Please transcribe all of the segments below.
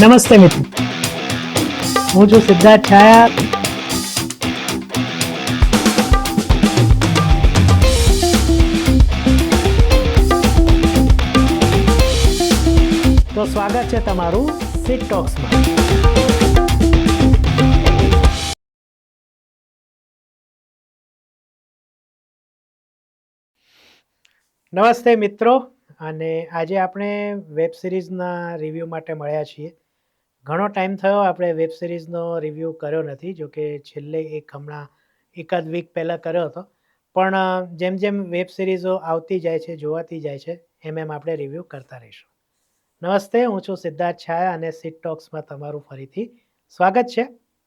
નમસ્તે મિત્રો. હું છું સિદ્ધાર્થ છાયા. તો સ્વાગત છે તમારું સિટ ટોક્સમાં નમસ્તે મિત્રો. અને આજે આપણે વેબ સિરીઝના રિવ્યૂ માટે મળ્યા છીએ. ઘણો ટાઈમ થયો આપણે વેબ સિરીઝનો રિવ્યૂ કર્યો નથી, જો કે છેલ્લે એક હમણાં એકાદ વીક પહેલાં કર્યો હતો. પણ જેમ જેમ વેબ સિરીઝો આવતી જાય છે, જોવાતી જાય છે, એમ એમ આપણે રિવ્યૂ કરતા રહીશું. નમસ્તે, હું છું સિદ્ધાર્થ છાયા અને સીટ ટોક્સમાં તમારું ફરીથી સ્વાગત છે.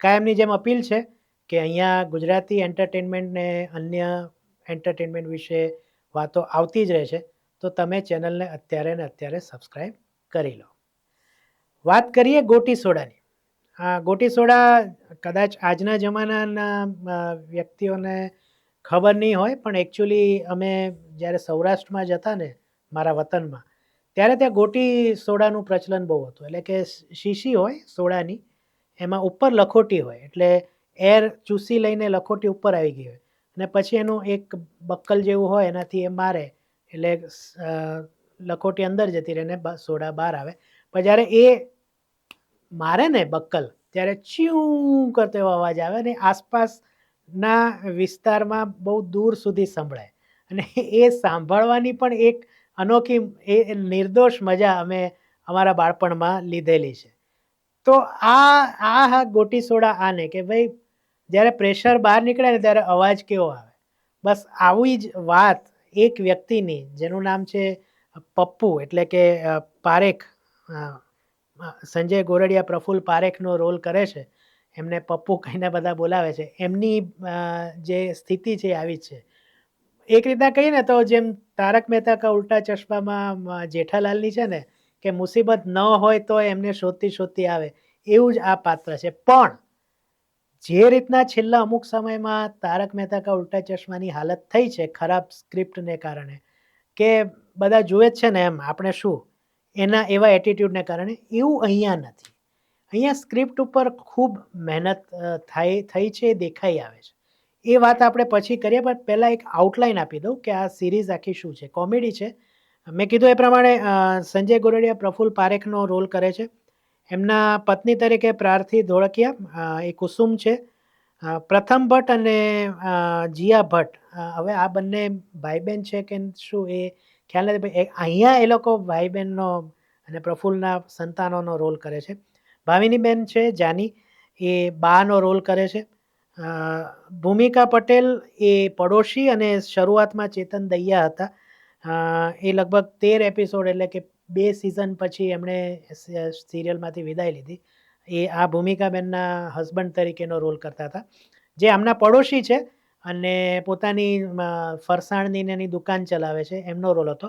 કાયમની જેમ અપીલ છે કે અહીંયા ગુજરાતી એન્ટરટેનમેન્ટ ને અન્ય એન્ટરટેનમેન્ટ વિશે વાતો આવતી જ રહે છે, તો તમે ચેનલને અત્યારે ને અત્યારે સબસ્ક્રાઈબ કરી લો. વાત કરીએ ગોટી સોડાની. આ ગોટી સોડા કદાચ આજના જમાનાના વ્યક્તિઓને ખબર નહીં હોય, પણ એકચ્યુઅલી અમે જ્યારે સૌરાષ્ટ્રમાં જતા ને, મારા વતનમાં, ત્યારે ત્યાં ગોટી સોડાનું પ્રચલન બહુ હતું. એટલે કે શીશી હોય સોડાની, એમાં ઉપર લખોટી હોય, એટલે એર ચૂસી લઈને લખોટી ઉપર આવી ગઈ હોય. અને પછી એનું એક બક્કલ જેવું હોય, એનાથી એ મારે, એટલે લખોટી અંદર જતી રહે ને સોડા બહાર આવે. પણ જ્યારે એ મારે ને બક્કલ, ત્યારે ચ્યું કરતો એવો અવાજ આવે ને આસપાસના વિસ્તારમાં બહુ દૂર સુધી સંભળાય. અને એ સાંભળવાની પણ એક અનોખી એ નિર્દોષ મજા અમે અમારા બાળપણમાં લીધેલી છે. તો આ આ હા ગોટી સોડા આને કે ભાઈ, જ્યારે પ્રેશર બહાર નીકળે ને ત્યારે અવાજ કેવો આવે? બસ આવી જ વાત એક વ્યક્તિની, જેનું નામ છે પપ્પુ, એટલે કે પારેખ સંજય ગોરડિયા પ્રફુલ્લ પારેખનો રોલ કરે છે, એમને પપ્પુ કહીને બધા બોલાવે છે. એમની જે સ્થિતિ છે એ આવી જ છે. એક રીતના કહીએ ને તો જેમ તારક મહેતા કા ઉલ્ટા ચશ્મામાં જેઠાલાલની છે ને, કે મુસીબત ન હોય તો એમને શોધતી શોધતી આવે, એવું જ આ પાત્ર છે. પણ જે રીતના છેલ્લા અમુક સમયમાં તારક મહેતા કા ઉલ્ટા ચશ્માની હાલત થઈ છે ખરાબ સ્ક્રિપ્ટને કારણે, કે બધા જુએ જ છે ને એમ, આપણે શું એના એવા એટીટ્યૂડને કારણે એવું અહીંયા નથી. અહીંયા સ્ક્રિપ્ટ ઉપર ખૂબ મહેનત થાય, થઈ છે, દેખાઈ આવે છે. એ વાત આપણે પછી કરીએ, પણ પહેલાં એક આઉટલાઇન આપી દઉં કે આ સિરીઝ આખી શું છે. કોમેડી છે. મેં કીધું એ પ્રમાણે સંજય ગોરડિયા પ્રફુલ્લ પારેખનો રોલ કરે છે. એમના પત્ની તરીકે પ્રાર્થી ધોળકિયા એ કુસુમ છે. પ્રથમ ભટ્ટ અને જીયા ભટ્ટ. હવે આ બંને ભાઈ બહેન છે કે શું એ ખ્યાલ નથી અહીંયા એ લોકો ભાઈ બહેનનો અને પ્રફુલ્લના સંતાનોનો રોલ કરે છે. ભાવિની બેન છે, જાની, એ બાનો રોલ કરે છે. ભૂમિકા પટેલ એ પડોશી અને શરૂઆતમાં ચેતન દૈયા હતા. એ લગભગ તેર એપિસોડ એટલે કે બે સિઝન પછી એમણે સિરિયલમાંથી વિદાય લીધી. એ આ ભૂમિકાબેનના હસબન્ડ તરીકેનો રોલ કરતા હતા. જે આમના પડોશી છે અને પોતાની ફરસાણની એની દુકાન ચલાવે છે, એમનો રોલ હતો.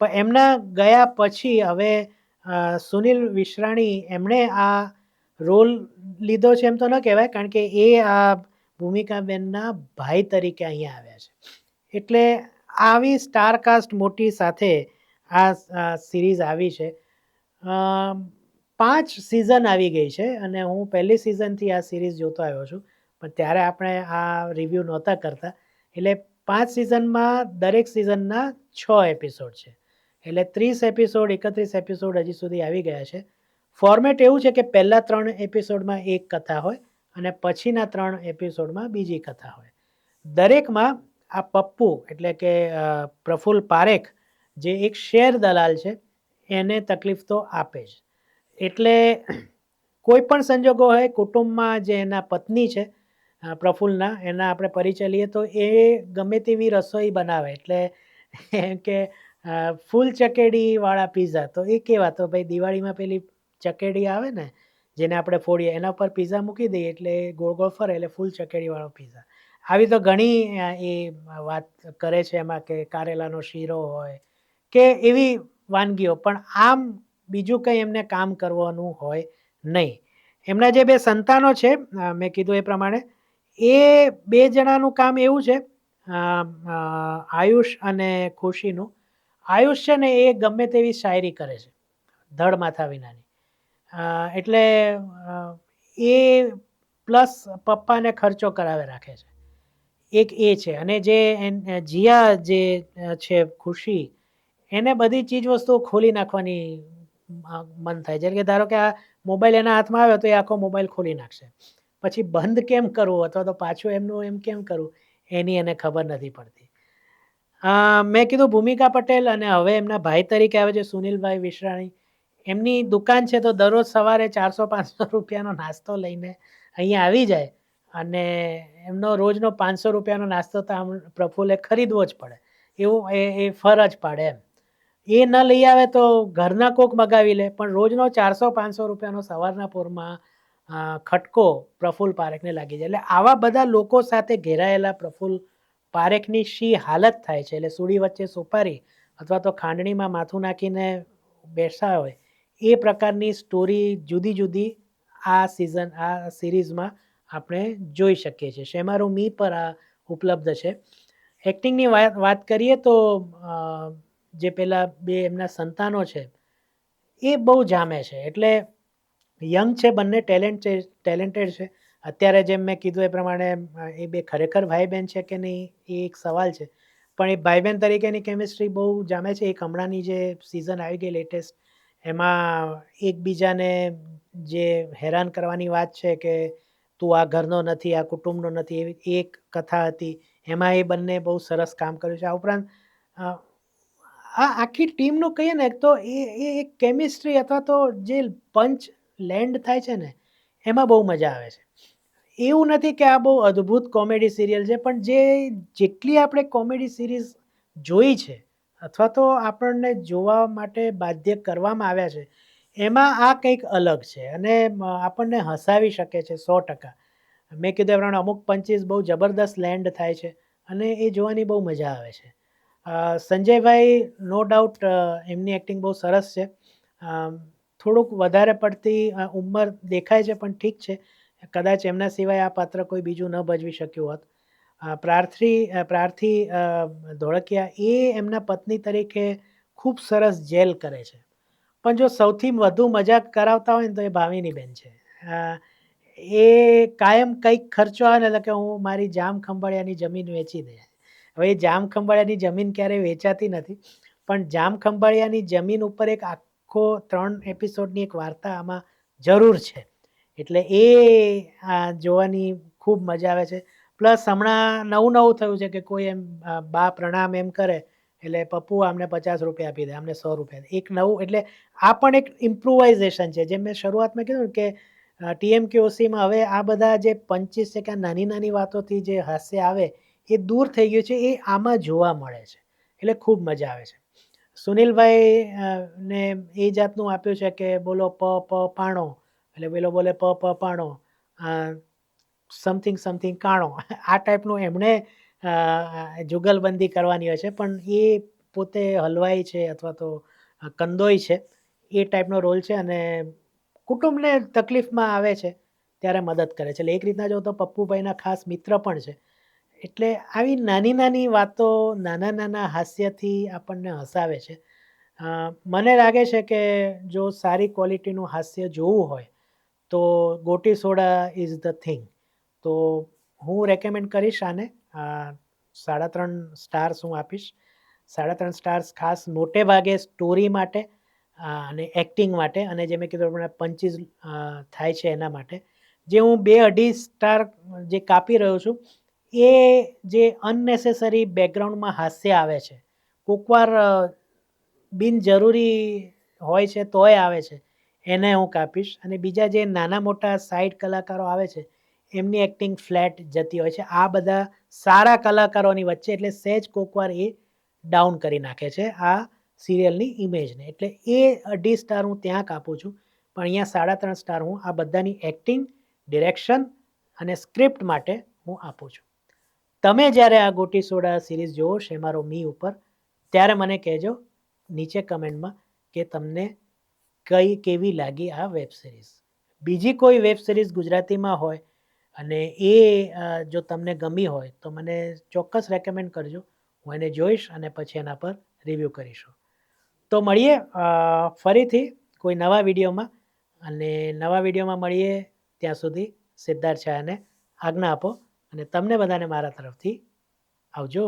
પણ એમના ગયા પછી હવે સુનિલ વિશ્રાણી એમણે આ રોલ લીધો છે એમ તો ન કહેવાય, કારણ કે એ આ ભૂમિકાબેનના ભાઈ તરીકે અહીંયા આવ્યા છે. એટલે આવી સ્ટાર કાસ્ટ મોટી સાથે આ સિરીઝ આવી છે. પાંચ સિઝન આવી ગઈ છે અને હું પહેલી સિઝનથી આ સિરીઝ જોતો આવ્યો છું. પણ ત્યારે આપણે આ રિવ્યૂ નહોતા કરતા. એટલે પાંચ સિઝનમાં દરેક સિઝનના છ એપિસોડ છે. એટલે ત્રીસ એપિસોડ એકત્રીસ એપિસોડ હજી સુધી આવી ગયા છે. ફોર્મેટ એવું છે કે પહેલાં ત્રણ એપિસોડમાં એક કથા હોય અને પછીના ત્રણ એપિસોડમાં બીજી કથા હોય. દરેકમાં આ પપ્પુ એટલે કે પ્રફુલ પારેખ જે એક શેર દલાલ છે, એને તકલીફ તો આપે જ. એટલે કોઈ પણ સંજોગો હોય, કુટુંબમાં જે એના પત્ની છે અ, પ્રફુલ્લના એના આપણે પરિચય લઈએ તો એ ગમે તેવી રસોઈ બનાવે. એટલે એમ કે ફૂલ ચકેડીવાળા પીઝા. તો એ કેવા? તો ભાઈ દિવાળીમાં પેલી ચકેડી આવે ને જેને આપણે ફોડીએ એના ઉપર પીઝા મૂકી દઈએ એટલે ગોળ ગોળ ફરે એટલે ફૂલ ચકેડીવાળો પીઝા. આવી તો ઘણી એ વાત કરે છે એમાં કે કારેલાનો શીરો હોય કે એવી વાનગીઓ. પણ આમ બીજું કંઈ એમને કામ કરવાનું હોય નહીં. એમના જે બે સંતાનો છે મેં કીધું એ પ્રમાણે એ બે જણાનું કામ એવું છે આયુષ અને ખુશીનું. આયુષ છે ને એ ગમે તેવી શાયરી કરે છે, ધડ માથા વિનાની. એટલે એ પ્લસ પપ્પાને ખર્ચો કરાવે રાખે છે. એક એ છે અને જે જીયા જે છે ખુશી, એને બધી ચીજ વસ્તુઓ ખોલી નાખવાની મન થાય છે. કે ધારો કે આ મોબાઈલ એના હાથમાં આવ્યો તો એ આખો મોબાઈલ ખોલી નાખશે. પછી બંધ કેમ કરવું અથવા તો પાછું એમનું એમ કેમ કરવું? એની એને ખબર નથી પડતી. મેં કીધું ભૂમિકા પટેલ અને હવે એમના ભાઈ તરીકે આવે છે સુનિલભાઈ વિશ્રાણી. એમની દુકાન છે તો દરરોજ સવારે ચારસો પાંચસો રૂપિયાનો નાસ્તો લઈને અહીંયા આવી જાય અને એમનો રોજનો પાંચસો રૂપિયાનો નાસ્તો તો આમ પ્રફુલ્લે ખરીદવો જ પડે. એવું એ એ ફરજ પાડે એમ. એ ન લઈ આવે તો ઘરના કોક મગાવી લે, પણ રોજનો ચારસો પાંચસો રૂપિયાનો સવારના પોરમાં ખટકો પ્રફુલ પારેખને લાગી જાય. એટલે આવા બધા લોકો સાથે ઘેરાયેલા પ્રફુલ પારેખની શી હાલત થાય છે? એટલે સુડી વચ્ચે સોપારી અથવા તો ખાંડણીમાં માથું નાખીને બેસા હોય, એ પ્રકારની સ્ટોરી જુદી જુદી આ સિઝન આ સિરીઝમાં આપણે જોઈ શકીએ છીએ. શેમારો મી પર આ ઉપલબ્ધ છે. એક્ટિંગની વાત વાત કરીએ તો જે પેલા બે એમના સંતાનો છે, એ બહુ જામે છે. એટલે યંગ છે, બંને ટેલેન્ટ છે, ટેલેન્ટેડ છે. અત્યારે જેમ મેં કીધું એ પ્રમાણે એ બે ખરેખર ભાઈ બહેન છે કે નહીં, એ એક સવાલ છે. પણ એ ભાઈ બહેન તરીકેની કેમિસ્ટ્રી બહુ જામે છે. એક હમણાંની જે સિઝન આવી ગઈ લેટેસ્ટ એમાં એકબીજાને જે હેરાન કરવાની વાત છે કે તું આ ઘરનો નથી, આ કુટુંબનો નથી, એવી એક કથા હતી. એમાં એ બંને બહુ સરસ કામ કર્યું છે. આ ઉપરાંત આ આખી ટીમનું કહીએ ને, તો એ એ એક કેમિસ્ટ્રી અથવા તો જે પંચ લેન્ડ થાય છે ને, એમાં બહુ મજા આવે છે. એવું નથી કે આ બહુ અદ્ભુત કોમેડી સિરિયલ છે, પણ જે જેટલી આપણે કોમેડી સિરીઝ જોઈ છે, અથવા તો આપણને જોવા માટે બાધ્ય કરવામાં આવ્યા છે, એમાં આ કંઈક અલગ છે અને આપણને હસાવી શકે છે સો ટકા. મેં કીધું પ્રમાણે અમુક પંચીસ બહુ જબરદસ્ત લેન્ડ થાય છે અને એ જોવાની બહુ મજા આવે છે. સંજયભાઈ નો ડાઉટ એમની એક્ટિંગ બહુ સરસ છે. થોડુંક વધારે પડતી ઉંમર દેખાય છે, પણ ઠીક છે. કદાચ એમના સિવાય આ પાત્ર કોઈ બીજું ન ભજવી શક્યું હોત. પ્રાર્થી પ્રાર્થી ધોળકિયા એ એમના પત્ની તરીકે ખૂબ સરસ જેલ કરે છે. પણ જો સૌથી વધુ મજાક કરાવતા હોય ને તો એ ભાવિની બેન છે એ કાયમ કંઈક ખર્ચો આવે ને એટલે કે હું મારી જામ ખંભાળિયાની જમીન વેચી દે. હવે એ જામ ખંભાળિયાની જમીન ક્યારેય વેચાતી નથી. પણ જામ ખંભાળિયાની જમીન ઉપર એક આખો ત્રણ એપિસોડની એક વાર્તા આમાં જરૂર છે. એટલે એ જોવાની ખૂબ મજા આવે છે. પ્લસ હમણાં નવું નવું થયું છે કે કોઈ એમ બા પ્રણામ એમ કરે, એટલે પપ્પુ આમને પચાસ રૂપિયા આપી દે, આમને સો રૂપિયા એક નવું, એટલે આ પણ એક ઇમ્પ્રુવાઇઝેશન છે. જેમ મેં શરૂઆતમાં કીધું કે ટીએમકેઓસીમાં હવે આ બધા જે પંચીસ છે કે નાની નાની વાતોથી જે હાસ્ય આવે, એ દૂર થઈ ગયું છે, એ આમાં જોવા મળે છે. એટલે ખૂબ મજા આવે છે. સુનિલભાઈ ને એ જાતનું આપ્યું છે કે બોલો પ પ પાણો. એટલે પેલો બોલે પ પ પાણો. Something something કાણો. આ ટાઈપનું એમણે અ, જુગલબંધી કરવાની હોય છે. પણ એ પોતે હલવાઈ છે અથવા તો અ, કંદોઈ છે. એ ટાઈપનો રોલ છે અને કુટુંબને તકલીફમાં આવે છે ત્યારે મદદ કરે છે. એટલે એક રીતના જો તો પપ્પુભાઈના ખાસ મિત્ર પણ છે. એટલે આવી નાની નાની વાતો નાના નાના હાસ્યથી આપણને હસાવે છે. મને લાગે છે કે જો સારી ક્વોલિટીનું હાસ્ય જોવું હોય, તો Goti soda is the thing. તો હું રેકમેન્ડ કરીશ આને. સાડા ત્રણ સ્ટાર્સ હું આપીશ. સાડા ત્રણ સ્ટાર્સ ખાસ મોટે ભાગે સ્ટોરી માટે અને એક્ટિંગ માટે, અને જે મેં કીધું પ્રમાણે પંચીસ થાય છે એના માટે. જે હું બે અઢી સ્ટાર જે કાપી રહ્યો છું એ જે અનનેસેસરી બેકગ્રાઉન્ડમાં હાસ્ય આવે છે, કોકવાર બિનજરૂરી હોય છે તોય આવે છે, એને હું કાપીશ. અને બીજા જે નાના મોટા સાઈડ કલાકારો આવે છે, એમની એક્ટિંગ ફ્લેટ જતી હોય છે. આ બધા સારા કલાકારોની વચ્ચે એટલે સહેજ કોકવાર એ ડાઉન કરી નાખે છે આ સિરિયલની ઇમેજને એટલે એ અઢી સ્ટાર હું ત્યાં કાપું છું. પણ અહીંયા સાડા ત્રણ સ્ટાર હું આ બધાની એક્ટિંગ ડિરેક્શન અને સ્ક્રિપ્ટ માટે હું આપું છું. તમે જ્યારે આ ગોટી સોડા સિરીઝ જોવો શેમારો મી ઉપર, ત્યારે મને કહેજો નીચે કમેન્ટમાં કે તમને કઈ કેવી લાગી આ વેબ સિરીઝ. બીજી કોઈ વેબ સિરીઝ ગુજરાતીમાં હોય અને એ જો તમને ગમી હોય તો મને ચોક્કસ રેકમેન્ડ કરજો. હું એને જોઈશ અને પછી એના પર રિવ્યૂ કરીશું. તો મળીએ ફરીથી કોઈ નવા વિડીયોમાં. અને નવા વિડીયોમાં મળીએ ત્યાં સુધી સિદ્ધાર્થ છાયાને આજ્ઞા આપો. અને તમને બધાને મારા તરફથી આવજો.